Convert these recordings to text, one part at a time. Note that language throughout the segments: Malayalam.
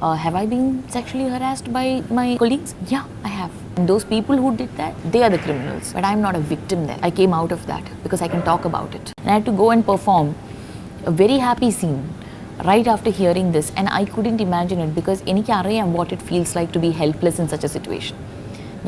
Uh, have I been sexually harassed by my colleagues? Yeah, I have. And those people who did that, they are the criminals. But I'm not a victim then. I came out of that because I can talk about it. And I had to go and perform a very happy scene right after hearing this. And I couldn't imagine it because എനിക്കറിയാം what it feels like to be helpless in such a situation.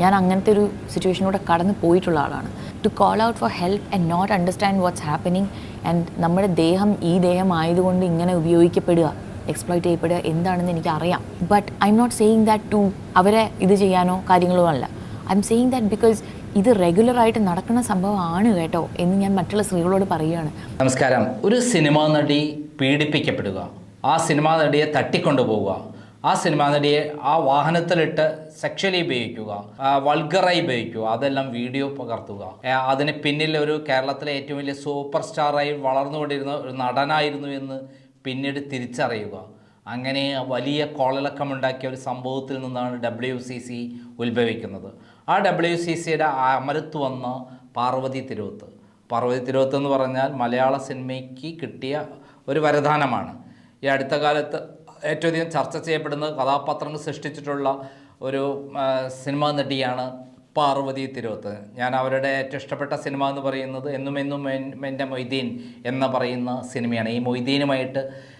ഞാൻ അങ്ങനത്തെ ഒരു സിറ്റുവേഷനിലൂടെ കടന്നു പോയിട്ടുള്ള ആളാണ് to call out for help and not understand what's happening and നമ്മുടെ ദേഹം ഈ ദേഹം ആയതുകൊണ്ട് ഇങ്ങനെ ഉപയോഗിക്കപ്പെടുക എക്സ്പ്ലോയിറ്റ് ചെയ്യപ്പെടുക എന്താണെന്ന് എനിക്കറിയാം. But I'm not saying that to അവരെ ഇത് ചെയ്യാനോ കാര്യങ്ങളോ അല്ല. I'm saying that because ഇത് റെഗുലറായിട്ട് നടക്കുന്ന സംഭവമാണ് കേട്ടോ എന്ന് ഞാൻ മറ്റുള്ള സ്ത്രീകളോട് പറയുകയാണ്. നമസ്കാരം. ഒരു സിനിമാ നടി പീഡിപ്പിക്കപ്പെടുക. ആ സിനിമാ നടിയെ തട്ടിക്കൊണ്ടുപോവുക. ആ സിനിമാ നടിയെ ആ വാഹനത്തിലിട്ട് സെക്ഷലി ഉപയോഗിക്കുക. വൾഗറായി ഉപയോഗിക്കുക. അതെല്ലാം വീഡിയോ പകർത്തുക. അതിന് പിന്നിൽ ഒരു കേരളത്തിലെ ഏറ്റവും വലിയ സൂപ്പർ സ്റ്റാറായി വളർന്നുകൊണ്ടിരുന്ന ഒരു നടനായിരുന്നു എന്ന് പിന്നീട് തിരിച്ചറിയുക. അങ്ങനെ വലിയ കോളിളക്കമുണ്ടാക്കിയ ഒരു സംഭവത്തിൽ നിന്നാണ് ഡബ്ല്യു സി സി ഉത്ഭവിക്കുന്നത്. ആ ഡബ്ല്യു സി സിയുടെ അമരത്ത് വന്ന പാർവതി തിരുവത്ത് പാർവതി തിരുവത്ത് എന്ന് പറഞ്ഞാൽ മലയാള സിനിമയ്ക്ക് കിട്ടിയ ഒരു വരദാനമാണ്. ഈ അടുത്ത കാലത്ത് ഏറ്റവും അധികം ചർച്ച ചെയ്യപ്പെടുന്ന കഥാപാത്രങ്ങൾ സൃഷ്ടിച്ചിട്ടുള്ള ഒരു സിനിമാ നടിയാണ് പാർവതി തിരുവത്ത് ഞാൻ അവരുടെ ഏറ്റവും ഇഷ്ടപ്പെട്ട സിനിമ എന്ന് പറയുന്നത് എന്നും എന്നും എൻ- എന്റെ മൊയ്തീൻ എന്ന് പറയുന്ന സിനിമയാണ്. ഈ മൊയ്തീനുമായിട്ട്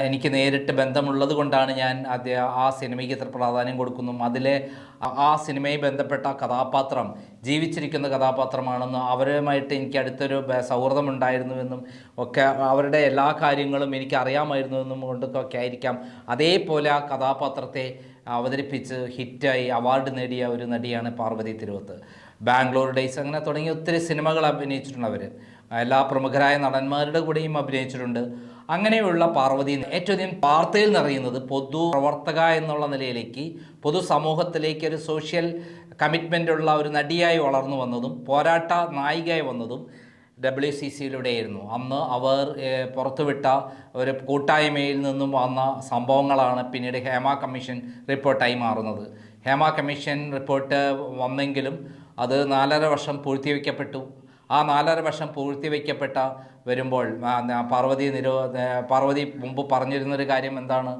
എനിക്ക് നേരിട്ട് ബന്ധമുള്ളത് കൊണ്ടാണ് ഞാൻ അദ്ദേഹം ആ സിനിമയ്ക്ക് ഇത്ര പ്രാധാന്യം കൊടുക്കുന്നു. അതിലെ ആ- സിനിമയെ ബന്ധപ്പെട്ട കഥാപാത്രം ജീവിച്ചിരിക്കുന്ന കഥാപാത്രമാണെന്നും അവരുമായിട്ട് എനിക്ക് അടുത്തൊരു സൗഹൃദമുണ്ടായിരുന്നുവെന്നും ഒക്കെ അവരുടെ എല്ലാ കാര്യങ്ങളും എനിക്ക് അറിയാമായിരുന്നുവെന്നും കൊണ്ടൊക്കെ ആയിരിക്കാം. അതേപോലെ ആ കഥാപാത്രത്തെ അവതരിപ്പിച്ച് ഹിറ്റായി അവാർഡ് നേടിയ ഒരു നടിയാണ് പാർവതി തിരുവത്ത്. ബാംഗ്ലൂർ ഡേയ്സ് അങ്ങനെ തുടങ്ങിയ ഒത്തിരി സിനിമകൾ അഭിനയിച്ചിട്ടുണ്ട് അവർ എല്ലാ പ്രമുഖരായ നടന്മാരുടെ കൂടെയും അഭിനയിച്ചിട്ടുണ്ട്. അങ്ങനെയുള്ള പാർവതി ഏറ്റവും അധികം വാർത്തയിൽ നിറയുന്നത് പൊതു പ്രവർത്തക എന്നുള്ള നിലയിലേക്ക് പൊതുസമൂഹത്തിലേക്ക് ഒരു സോഷ്യൽ കമ്മിറ്റ്മെന്റ് ഉള്ള ഒരു നടിയായി വളർന്നു വന്നതും പോരാട്ട നായികയായി വന്നതും ഡബ്ല്യു സി സിയിലൂടെയായിരുന്നു അന്ന് അവർ പുറത്തുവിട്ട ഒരു കൂട്ടായ്മയിൽ നിന്നും വന്ന സംഭവങ്ങളാണ് പിന്നീട് ഹേമ കമ്മീഷൻ റിപ്പോർട്ടായി മാറുന്നത്. ഹേമ കമ്മീഷൻ റിപ്പോർട്ട് വന്നെങ്കിലും അത് നാലര വർഷം പൂഴ്ത്തിവെക്കപ്പെട്ടു. ആ നാലര വർഷം പൂഴ്ത്തിവെക്കപ്പെട്ട വരുമ്പോൾ പാർവതി നിരോ പാർവതി മുമ്പ് പറഞ്ഞിരുന്നൊരു കാര്യം എന്താണ്?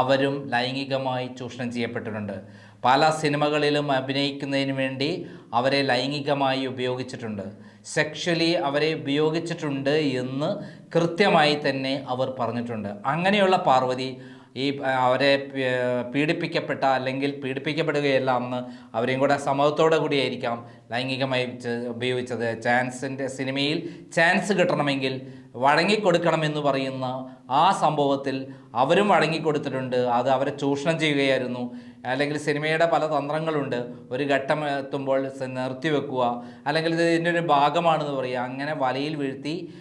അവരും ലൈംഗികമായി ചൂഷണം ചെയ്യപ്പെട്ടിട്ടുണ്ട്. പല സിനിമകളിലും അഭിനയിക്കുന്നതിന് വേണ്ടി അവരെ ലൈംഗികമായി ഉപയോഗിച്ചിട്ടുണ്ട്. സെക്ഷലി അവരെ ഉപയോഗിച്ചിട്ടുണ്ട് എന്ന് കൃത്യമായി തന്നെ അവർ പറഞ്ഞിട്ടുണ്ട്. അങ്ങനെയുള്ള പാർവതി ഈ അവരെ പീഡിപ്പിക്കപ്പെട്ട അല്ലെങ്കിൽ പീഡിപ്പിക്കപ്പെടുകയല്ല അന്ന് അവരെയും കൂടെ സമൂഹത്തോടെ കൂടിയായിരിക്കാം ലൈംഗികമായി ഉപയോഗിച്ചത്. ചാൻസിന്റെ സിനിമയിൽ ചാൻസ് കിട്ടണമെങ്കിൽ വഴങ്ങിക്കൊടുക്കണമെന്ന് പറയുന്ന ആ സംഭവത്തിൽ അവരും വഴങ്ങിക്കൊടുത്തിട്ടുണ്ട്. അത് അവരെ ചൂഷണം ചെയ്യുകയായിരുന്നു. അല്ലെങ്കിൽ സിനിമയുടെ പല തന്ത്രങ്ങളുണ്ട്. ഒരു ഘട്ടം എത്തുമ്പോൾ നിർത്തിവെക്കുക. അല്ലെങ്കിൽ ഇത് ഇതിന്റെ ഒരു ഭാഗമാണെന്ന് പറയുക. അങ്ങനെ വലയിൽ വീഴ്ത്തി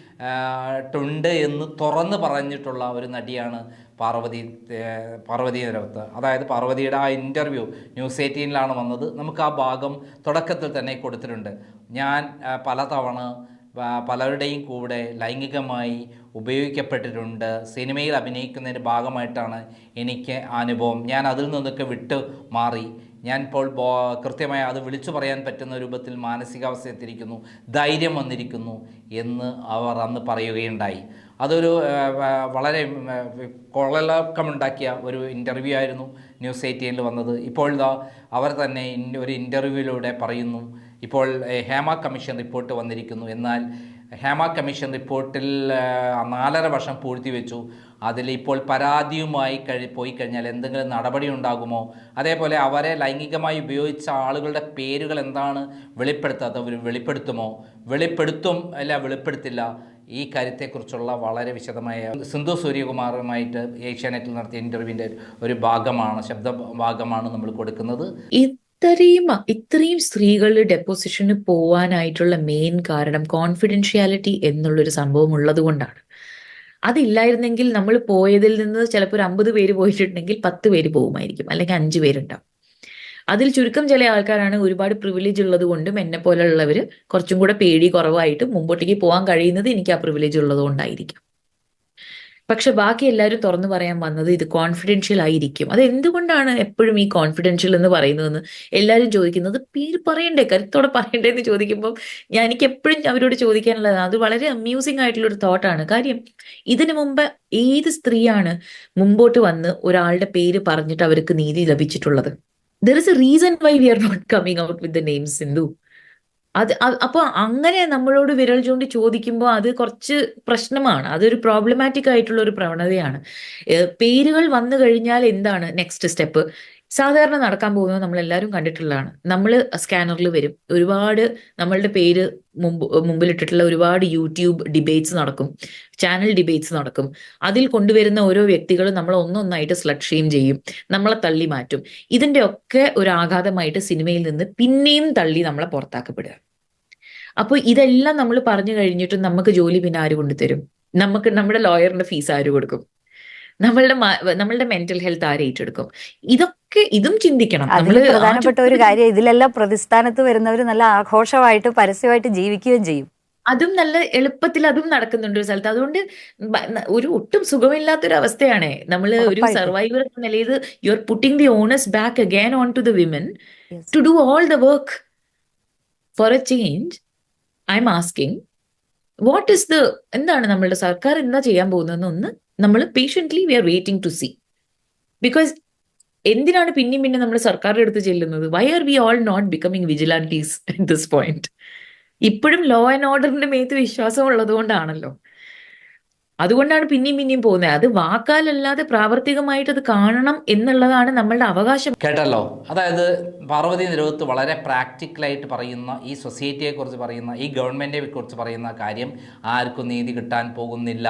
ട്ടുണ്ട് എന്ന് തുറന്ന് പറഞ്ഞിട്ടുള്ള ഒരു നടിയാണ് പാർവതി പാർവതി രവത്ത്. അതായത് പാർവതിയുടെ ആ ഇന്റർവ്യൂ ന്യൂസ് എയ്റ്റീനിലാണ് വന്നത്. നമുക്ക് ആ ഭാഗം തുടക്കത്തിൽ തന്നെ കൊടുത്തിട്ടുണ്ട്. ഞാൻ പലതവണ പലരുടെയും കൂടെ ലൈംഗികമായി ഉപയോഗിക്കപ്പെട്ടിട്ടുണ്ട്. സിനിമയിൽ അഭിനയിക്കുന്നതിന്റെ ഭാഗമായിട്ടാണ് എനിക്ക് അനുഭവം. ഞാൻ അതിൽ നിന്നൊക്കെ വിട്ട് മാറി. ഞാൻ ഇപ്പോൾ കൃത്യമായി അത് വിളിച്ചു പറയാൻ പറ്റുന്ന രൂപത്തിൽ മാനസികാവസ്ഥ എത്തിയിരിക്കുന്നു ധൈര്യം വന്നിരിക്കുന്നു എന്ന് അവർ അന്ന് പറയുകയുണ്ടായി. അതൊരു വളരെ കൊളലക്കമുണ്ടാക്കിയ ഒരു ഇന്റർവ്യൂ ആയിരുന്നു ന്യൂസ് എയ്റ്റീനിൽ വന്നത്. ഇപ്പോൾ ഇതാ അവർ തന്നെ ഒരു ഇന്റർവ്യൂവിലൂടെ പറയുന്നു ഇപ്പോൾ ഹേമ കമ്മീഷൻ റിപ്പോർട്ട് വന്നിരിക്കുന്നു. എന്നാൽ ഹേമ കമ്മീഷൻ റിപ്പോർട്ടിൽ നാലര വർഷം പൂഴ്ത്തിവെച്ചു. അതിൽ ഇപ്പോൾ പരാതിയുമായി കഴി പോയി കഴിഞ്ഞാൽ എന്തെങ്കിലും നടപടി ഉണ്ടാകുമോ? അതേപോലെ അവരെ ലൈംഗികമായി ഉപയോഗിച്ച ആളുകളുടെ പേരുകൾ എന്താണ്? വെളിപ്പെടുത്താത്ത വെളിപ്പെടുത്തുമോ? വെളിപ്പെടുത്തും അല്ല വെളിപ്പെടുത്തില്ല. ഈ കാര്യത്തെക്കുറിച്ചുള്ള വളരെ വിശദമായ സിന്ധു സൂര്യകുമാറുമായിട്ട് ഏഷ്യാനെറ്റിൽ നടത്തിയ ഇന്റർവ്യൂവിന്റെ ഒരു ഭാഗമാണ് ശബ്ദ ഭാഗമാണ് നമ്മൾ കൊടുക്കുന്നത്. ഇത്രയും ഇത്രയും സ്ത്രീകൾ ഡെപ്പോസിഷന് പോവാനായിട്ടുള്ള മെയിൻ കാരണം കോൺഫിഡൻഷ്യാലിറ്റി എന്നുള്ളൊരു സംഭവം ഉള്ളത് കൊണ്ടാണ് അതില്ലായിരുന്നെങ്കിൽ നമ്മൾ പോയതിൽ നിന്ന് ചിലപ്പോൾ ഒരു അമ്പത് പേര് പോയിട്ടുണ്ടെങ്കിൽ പത്ത് പേര് പോകുമായിരിക്കും അല്ലെങ്കിൽ അഞ്ച് പേരുണ്ടാവും. അതിൽ ചുരുക്കം ചില ആൾക്കാരാണ് ഒരുപാട് പ്രിവിലേജ് ഉള്ളത് കൊണ്ടും എന്നെ പോലെയുള്ളവർ കുറച്ചും കൂടെ പേടി കുറവായിട്ട് മുമ്പോട്ടേക്ക് പോകാൻ കഴിയുന്നത് എനിക്ക് ആ പ്രിവിലേജ് ഉള്ളത് കൊണ്ടായിരിക്കും. പക്ഷെ ബാക്കി എല്ലാവരും തുറന്നു പറയാൻ വന്നത് ഇത് കോൺഫിഡൻഷ്യൽ ആയിരിക്കും. അത് എന്തുകൊണ്ടാണ് എപ്പോഴും ഈ കോൺഫിഡൻഷ്യൽ എന്ന് പറയുന്നതെന്ന് എല്ലാവരും ചോദിക്കുന്നത്? പേര് പറയണ്ടേ? കരുത്തോടെ പറയണ്ടേ എന്ന് ചോദിക്കുമ്പോൾ ഞാൻ എനിക്ക് എപ്പോഴും അവരോട് ചോദിക്കാനുള്ളത് അത് വളരെ അമ്യൂസിംഗ് ആയിട്ടുള്ള ഒരു തോട്ടാണ് കാര്യം ഇതിനു മുമ്പ് ഏത് സ്ത്രീയാണ് മുമ്പോട്ട് വന്ന് ഒരാളുടെ പേര് പറഞ്ഞിട്ട് അവർക്ക് നീതി ലഭിച്ചിട്ടുള്ളത്? There is a reason why we are not coming out with the name Sindhu അത് അപ്പൊ അങ്ങനെ നമ്മളോട് വിരൽ ചൂണ്ടി ചോദിക്കുമ്പോൾ അത് കുറച്ച് പ്രശ്നമാണ്. അതൊരു പ്രോബ്ലമാറ്റിക് ആയിട്ടുള്ള ഒരു പ്രവണതയാണ് പേരുകൾ വന്നു കഴിഞ്ഞാൽ എന്താണ് നെക്സ്റ്റ് സ്റ്റെപ്പ് സാധാരണ നടക്കാൻ പോകുന്നത് നമ്മൾ എല്ലാവരും കണ്ടിട്ടുള്ളതാണ്. നമ്മൾ സ്കാനറിൽ വരും. ഒരുപാട് നമ്മളുടെ പേര് മുമ്പ് മുമ്പിലിട്ടിട്ടുള്ള ഒരുപാട് യൂട്യൂബ് ഡിബേറ്റ്സ് നടക്കും. ചാനൽ ഡിബേറ്റ്സ് നടക്കും. അതിൽ കൊണ്ടുവരുന്ന ഓരോ വ്യക്തികളും നമ്മൾ ഒന്നൊന്നായിട്ട് സ്ലഡ് ഷെയിം ചെയ്യും. നമ്മളെ തള്ളി മാറ്റും. ഇതിന്റെ ഒക്കെ ഒരു ആഘാതമായിട്ട് സിനിമയിൽ നിന്ന് പിന്നെയും തള്ളി നമ്മളെ പുറത്താക്കപ്പെടുക. അപ്പോൾ ഇതെല്ലാം നമ്മൾ പറഞ്ഞു കഴിഞ്ഞിട്ടും നമുക്ക് ജോലി പിന്നെ ആര് കൊണ്ടുതരും? നമുക്ക് നമ്മുടെ ലോയറിന്റെ ഫീസ് ആര് കൊടുക്കും? നമ്മളുടെ നമ്മളുടെ മെന്റൽ ഹെൽത്ത് ആര് ഏറ്റെടുക്കും? ഇതൊക്കെ ഇതും ചിന്തിക്കണം. അതിൽ പ്രധാനപ്പെട്ട ഒരു കാര്യം ഇതിലെല്ലാം പ്രതിസ്ഥാനത്ത് വരുന്നവർ നല്ല ആഘോഷമായിട്ട് പരസ്യമായിട്ട് ജീവിക്കുകയും ചെയ്യും. അതും നല്ല എളുപ്പത്തിൽ അതും നടക്കുന്നുണ്ട് ഒരു സ്ഥലത്ത്. അതുകൊണ്ട് ഒരു ഒട്ടും സുഖമില്ലാത്തൊരു അവസ്ഥയാണ് നമ്മൾ ഒരു സർവൈവർ എന്ന നിലയിൽ you are putting the onus back again on to the women to do all the work for a change I'm asking what is the എന്താണ് നമ്മളുടെ സർക്കാർ എന്താ ചെയ്യാൻ പോകുന്നതെന്ന് ഒന്ന് നമ്മൾ patiently we are waiting to see because എന്തിനാണ് പിന്നെയും പിന്നെ നമ്മൾ സർക്കാരിന്റെ അടുത്ത് ചെല്ലുന്നത്? Why are we all not becoming vigilantes at this point ഇപ്പോഴും ലോ ആൻഡ് ഓർഡറിന്റെ മേത്ത് വിശ്വാസം ഉള്ളത് കൊണ്ടാണല്ലോ. അതുകൊണ്ടാണ് പിന്നെയും പിന്നെയും പോകുന്നത് അത് വാക്കാലല്ലാതെ പ്രാവർത്തികമായിട്ട് അത് കാണണം എന്നുള്ളതാണ് നമ്മളുടെ അവകാശം. കേട്ടല്ലോ? അതായത് പാർവതി നിരോധത്ത് വളരെ പ്രാക്ടിക്കലായിട്ട് പറയുന്ന ഈ സൊസൈറ്റിയെ സൊസൈറ്റിയെക്കുറിച്ച് പറയുന്ന ഈ ഗവൺമെന്റിനെ കുറിച്ച് പറയുന്ന കാര്യം ആർക്കും നീതി കിട്ടാൻ പോകുന്നില്ല.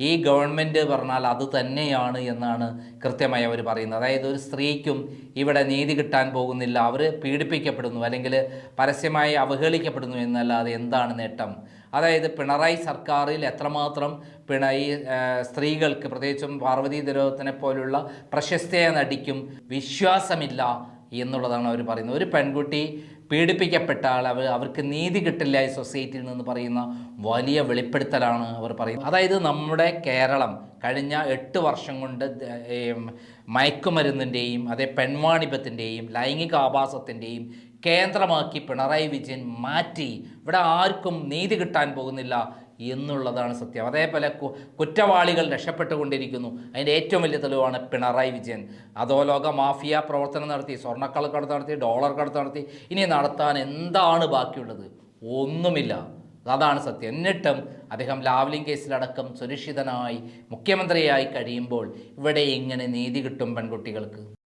ഈ ഗവൺമെന്റ് പറഞ്ഞാൽ അത് തന്നെയാണ് എന്നാണ് കൃത്യമായി അവർ പറയുന്നത്. അതായത് ഒരു സ്ത്രീക്കും ഇവിടെ നീതി കിട്ടാൻ പോകുന്നില്ല അവർ പീഡിപ്പിക്കപ്പെടുന്നു അല്ലെങ്കിൽ പരസ്യമായി അവഹേളിക്കപ്പെടുന്നു എന്നല്ലാതെ എന്താണ് നേട്ടം? അതായത് പിണറായി സർക്കാരിൽ എത്രമാത്രം പിണ ഈ സ്ത്രീകൾക്ക് പ്രത്യേകിച്ചും പാർവതി തിരോധത്തിനെ പോലുള്ള പ്രശസ്തയ നടിക്കും വിശ്വാസമില്ല എന്നുള്ളതാണ് അവർ പറയുന്നത്. ഒരു പെൺകുട്ടി പീഡിപ്പിക്കപ്പെട്ടാൽ അവർ അവർക്ക് നീതി കിട്ടില്ല ഈ സൊസൈറ്റിയിൽ നിന്ന് പറയുന്ന വലിയ വെളിപ്പെടുത്തലാണ് അവർ പറയുന്നത്. അതായത് നമ്മുടെ കേരളം കഴിഞ്ഞ എട്ട് വർഷം കൊണ്ട് മയക്കുമരുന്നിന്റെയും അതേ പെൺവാണിപത്തിന്റെയും ലൈംഗിക ആഭാസത്തിന്റെയും കേന്ദ്രമാക്കി പിണറായി വിജയൻ മാറ്റി. ഇവിടെ ആർക്കും നീതി കിട്ടാൻ പോകുന്നില്ല. എന്നുള്ളതാണ് സത്യം. അതേപോലെ കുറ്റവാളികൾ രക്ഷപ്പെട്ടുകൊണ്ടിരിക്കുന്നു. അതിന്റെ ഏറ്റവും വലിയ തെളിവാണ് പിണറായി വിജയൻ. അധോലോക മാഫിയ പ്രവർത്തനം നടത്തി സ്വർണക്കള്ളക്കടത്ത് നടത്തി ഡോളർ കടത്ത് നടത്തി ഇനി നടത്താൻ എന്താണ് ബാക്കിയുള്ളത്? ഒന്നുമില്ല. അതാണ് സത്യം. എന്നിട്ടും അദ്ദേഹം ലാവ്ലിംഗ് കേസിലടക്കം സുരക്ഷിതനായി മുഖ്യമന്ത്രിയായി കഴിയുമ്പോൾ ഇവിടെ എങ്ങനെ നീതി കിട്ടും പെൺകുട്ടികൾക്ക്?